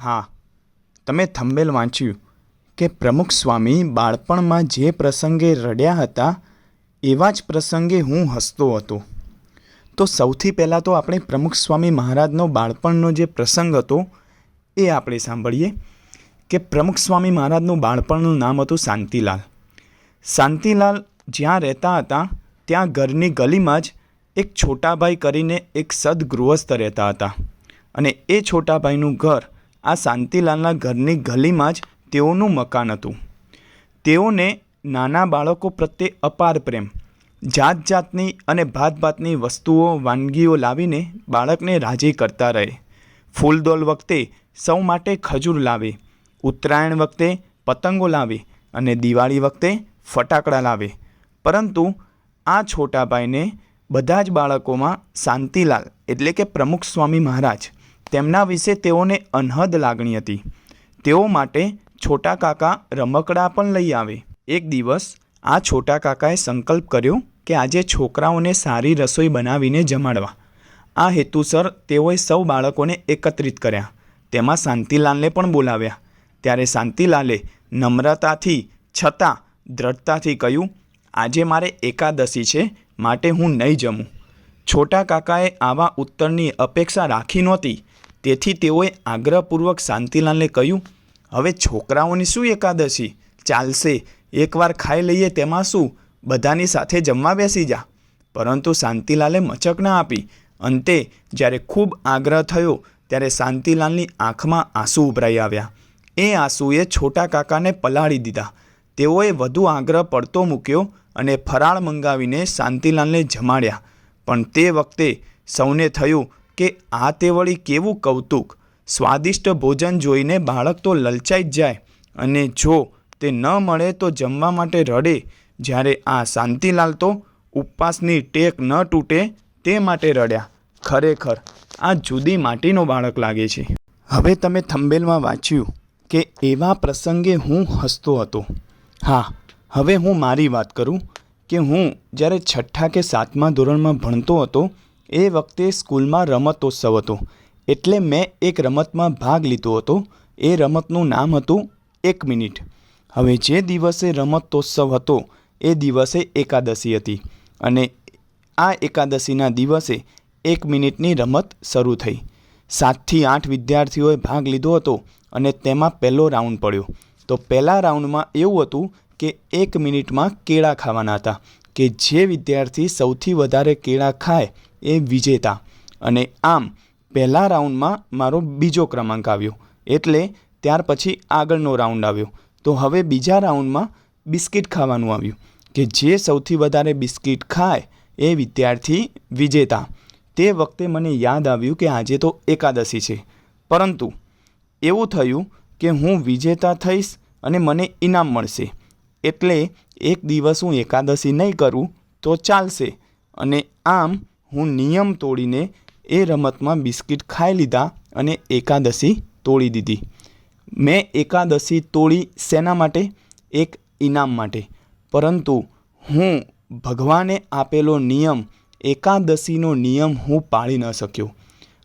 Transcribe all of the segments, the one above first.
હા, તમે થંબેલ વાંચ્યું કે પ્રમુખ સ્વામી બાળપણમાં જે પ્રસંગે રડ્યા હતા, એવા જ પ્રસંગે હું હસતો હતો. તો સૌથી પહેલાં તો આપણે પ્રમુખ સ્વામી મહારાજનો બાળપણનો જે પ્રસંગ હતો, એ આપણે સાંભળીએ કે પ્રમુખ સ્વામી મહારાજનું બાળપણનું નામ હતું શાંતિલાલ. શાંતિલાલ જ્યાં રહેતા હતા, ત્યાં ઘરની ગલીમાં જ એક છોટાભાઈ કરીને એક સદગૃહસ્થ રહેતા હતા. અને એ છોટાભાઈનું ઘર આ શાંતિલાલના ઘરની ગલીમાં જ તેઓનું મકાન હતું. તેઓને નાના બાળકો પ્રત્યે અપાર પ્રેમ જાત જાતની અને ભાત ભાતની વસ્તુઓ, વાનગીઓ લાવીને બાળકને રાજી કરતા રહે. ફૂલદોલ વખતે સૌ માટે ખજૂર લાવે, ઉત્તરાયણ વખતે પતંગો લાવે અને દિવાળી વખતે ફટાકડા લાવે. પરંતુ આ છોટાભાઈને બધા જ બાળકોમાં શાંતિલાલ એટલે કે પ્રમુખ સ્વામી મહારાજ તેમના વિશે તેઓને અનહદ લાગણી હતી. તેઓ માટે છોટા કાકા રમકડા પણ લઈ આવે. એક દિવસ આ છોટા કાકાએ સંકલ્પ કર્યો કે આજે છોકરાઓને સારી રસોઈ બનાવીને જમાડવા. આ હેતુસર તેઓએ સૌ બાળકોને એકત્રિત કર્યા. તેમાં શાંતિલાલને પણ બોલાવ્યા. ત્યારે શાંતિલાલે નમ્રતાથી, છતાં દ્રઢતાથી કહ્યું, આજે મારે એકાદશી છે, માટે હું નહીં જમું. છોટા કાકાએ આવા ઉત્તરની અપેક્ષા રાખી નહોતી. તેથી તેઓએ આગ્રહપૂર્વક શાંતિલાલને કહ્યું, હવે છોકરાઓની શું એકાદશી? ચાલશે. એકવાર ખાઈ લઈએ તેમાં શું? બધાની સાથે જમવા બેસી જા. પરંતુ શાંતિલાલે મચક ના આપી. અંતે જ્યારે ખૂબ આગ્રહ થયો, ત્યારે શાંતિલાલની આંખમાં આંસુ ઉભરાઈ આવ્યા. એ આંસુએ છોટા કાકાને પલાળી દીધા. તેઓએ વધુ આગ્રહ પડતો મૂક્યો અને ફરાળ મંગાવીને શાંતિલાલને જમાડ્યા. પણ તે વખતે સૌને થયું કે આ તે વળી કેવું કૌતુક? સ્વાદિષ્ટ ભોજન જોઈને બાળક તો લલચાઈ જ જાય અને જો તે ન મળે તો જમવા માટે રડે. જ્યારે આ શાંતિલાલ તો ઉપવાસની ટેક ન તૂટે તે માટે રડ્યા. ખરેખર, આ જુદી માટીનો બાળક લાગે છે. હવે તમે થંબેલમાં વાંચ્યું કે એવા પ્રસંગે હું હસતો હતો. હા, હવે હું મારી વાત કરું કે હું જ્યારે છઠ્ઠા કે સાતમા ધોરણમાં ભણતો હતો એ વખતે સ્કૂલમાં રમતોત્સવ હતો. એટલે મેં એક રમતમાં ભાગ લીધો હતો. એ રમતનું નામ હતું એક મિનિટ. હવે જે દિવસે રમતોત્સવ હતો, એ દિવસે એકાદશી હતી અને આ એકાદશીના દિવસે એક મિનિટની રમત શરૂ થઈ. સાતથી આઠ વિદ્યાર્થીઓએ ભાગ લીધો હતો અને તેમાં પહેલો રાઉન્ડ પડ્યો. તો પહેલા રાઉન્ડમાં એવું હતું કે એક મિનિટમાં કેળા ખાવાના હતા, કે જે વિદ્યાર્થી સૌથી વધારે કેળા ખાય એ વિજેતા. અને આમ, પહેલા રાઉન્ડમાં મારો બીજો ક્રમાંક આવ્યો. એટલે ત્યાર પછી આગળનો રાઉન્ડ આવ્યો. તો હવે બીજા રાઉન્ડમાં બિસ્કિટ ખાવાનું આવ્યું. કે જે સૌથી વધારે બિસ્કિટ ખાય એ વિદ્યાર્થી વિજેતા. તે વખતે મને યાદ આવ્યું કે આજે તો એકાદશી છે. પરંતુ એવું થયું કે હું વિજેતા થઈશ અને મને ઇનામ મળશે. એટલે એક દિવસ હું એકાદશી નહીં કરું તો ચાલશે. અને આમ હું નિયમ તોડીને એ રમતમાં બિસ્કિટ ખાઈ લીધા અને એકાદશી તોડી દીધી. મેં એકાદશી તોડી શેના માટે? એક ઇનામ માટે. પરંતુ હું ભગવાને આપેલો નિયમ, એકાદશીનો નિયમ હું પાળી ન શક્યો.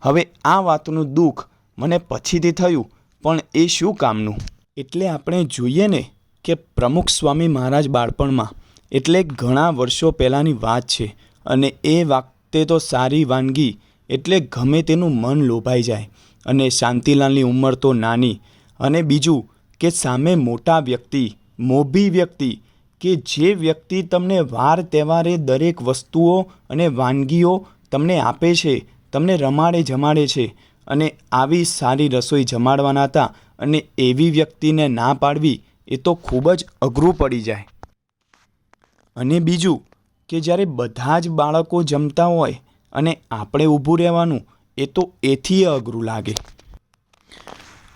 હવે આ વાતનું દુઃખ મને પછીથી થયું, પણ એ શું કામનું? એટલે આપણે જોઈએ ને કે પ્રમુખ સ્વામી મહારાજ બાળપણમાં, એટલે ઘણા વર્ષો પહેલાંની વાત છે અને એ વખતે તો સારી વાનગી એટલે ગમે તેનું મન લોભાઈ જાય. અને શાંતિલાલની ઉંમર તો નાની. અને બીજું કે સામે મોટા વ્યક્તિ, મોભી વ્યક્તિ કે જે વ્યક્તિ તમને વાર તહેવારે દરેક વસ્તુઓ અને વાનગીઓ તમને આપે છે, તમને રમાડે જમાડે છે અને આવી સારી રસોઈ જમાડવાના હતા અને એવી વ્યક્તિને ના પાડવી એ તો ખૂબ જ અઘરું પડી જાય. અને બીજું કે જ્યારે બધા જ બાળકો જમતા હોય અને આપણે ઊભું રહેવાનું, એ તો એથી અઘરું લાગે.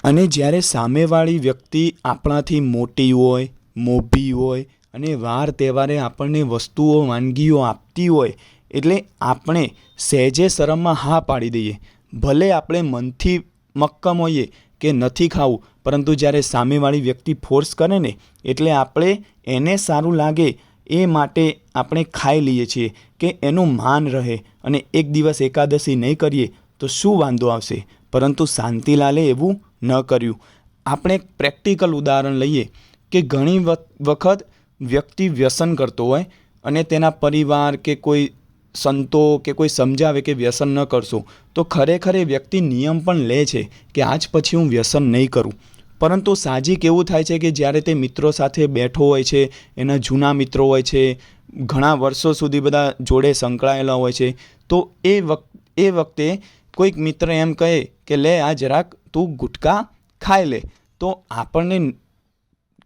અને જ્યારે સામેવાળી વ્યક્તિ આપણાથી મોટી હોય, મોભી હોય અને વાર તહેવારે આપણને વસ્તુઓ, વાનગીઓ આપતી હોય, એટલે આપણે સહેજે શરમમાં હા પાડી દઈએ. ભલે આપણે મનથી મક્કમ હોઈએ કે નથી ખાવું, પરંતુ જ્યારે સામેવાળી વ્યક્તિ ફોર્સ કરે ને, એટલે આપણે એને સારું લાગે એ માટે આપણે ખાઈ લઈએ છીએ કે એનું માન રહે અને એક દિવસ એકાદશી નહીં કરીએ તો શું વાંધો આવશે? પરંતુ શાંતિલાલે એવું ન કર્યું. આપણે એક પ્રેક્ટિકલ ઉદાહરણ લઈએ કે ઘણી વખ- વખત વ્યક્તિ વ્યસન કરતો હોય અને તેના પરિવાર કે કોઈ સંતો કે કોઈ સમજાવે કે વ્યસન ન કરશો, તો ખરેખર એ વ્યક્તિ નિયમ પણ લે છે કે આજ પછી હું વ્યસન નહીં કરું. પરંતુ સાહજિક એવું થાય છે કે જ્યારે તે મિત્રો સાથે બેઠો હોય છે, એના જૂના મિત્રો હોય છે, ઘણા વર્ષો સુધી બધા જોડે સંકળાયેલા હોય છે, તો એ વખ એ વખતે કોઈક મિત્ર એમ કહે કે, લે, આ જરાક તું ગુટકા ખાઈ લે. તો આપણને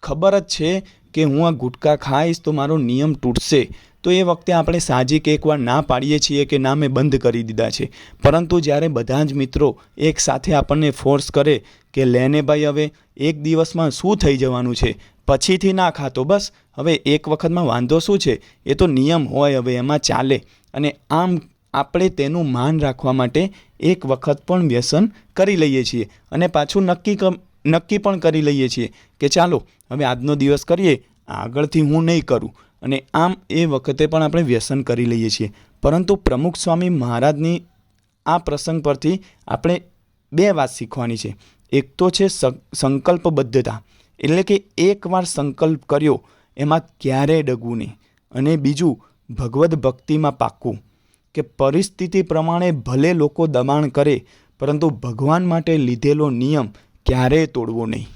ખબર જ છે કે હું આ ગુટકા ખાઈશ તો મારો નિયમ તૂટશે. તો એ વખતે આપણે સાહજિક એકવાર ના પાડીએ છીએ કે ના મેં બંધ કરી દીધા છે. પરંતુ જ્યારે બધા જ મિત્રો એકસાથે આપણને ફોર્સ કરે કે લેને ભાઈ હવે એક દિવસમાં શું થઈ જવાનું છે? પછીથી ના ખાતો, બસ. હવે એક વખતમાં વાંધો શું છે? એ તો નિયમ હોય હવે, એમાં ચાલે. અને આમ આપણે તેનું માન રાખવા માટે એક વખત પણ વ્યસન કરી લઈએ છીએ. અને પાછું નક્કી નક્કી પણ કરી લઈએ છીએ કે ચાલો, હવે આજનો દિવસ કરીએ, આગળથી હું નહીં કરું. અને આમ એ વખતે પણ આપણે વ્યસન કરી લઈએ છીએ. પરંતુ પ્રમુખ સ્વામી મહારાજની આ પ્રસંગ પરથી આપણે બે વાત શીખવાની છે. એક તો છે સંકલ્પબદ્ધતા. એટલે કે એકવાર સંકલ્પ કર્યો, એમાં ક્યારેય ડગવું નહીં. અને બીજું, ભગવદ્ ભક્તિમાં પાકવું. કે પરિસ્થિતિ પ્રમાણે ભલે લોકો દબાણ કરે, પરંતુ ભગવાન માટે લીધેલો નિયમ ક્યારેય તોડવો નહીં.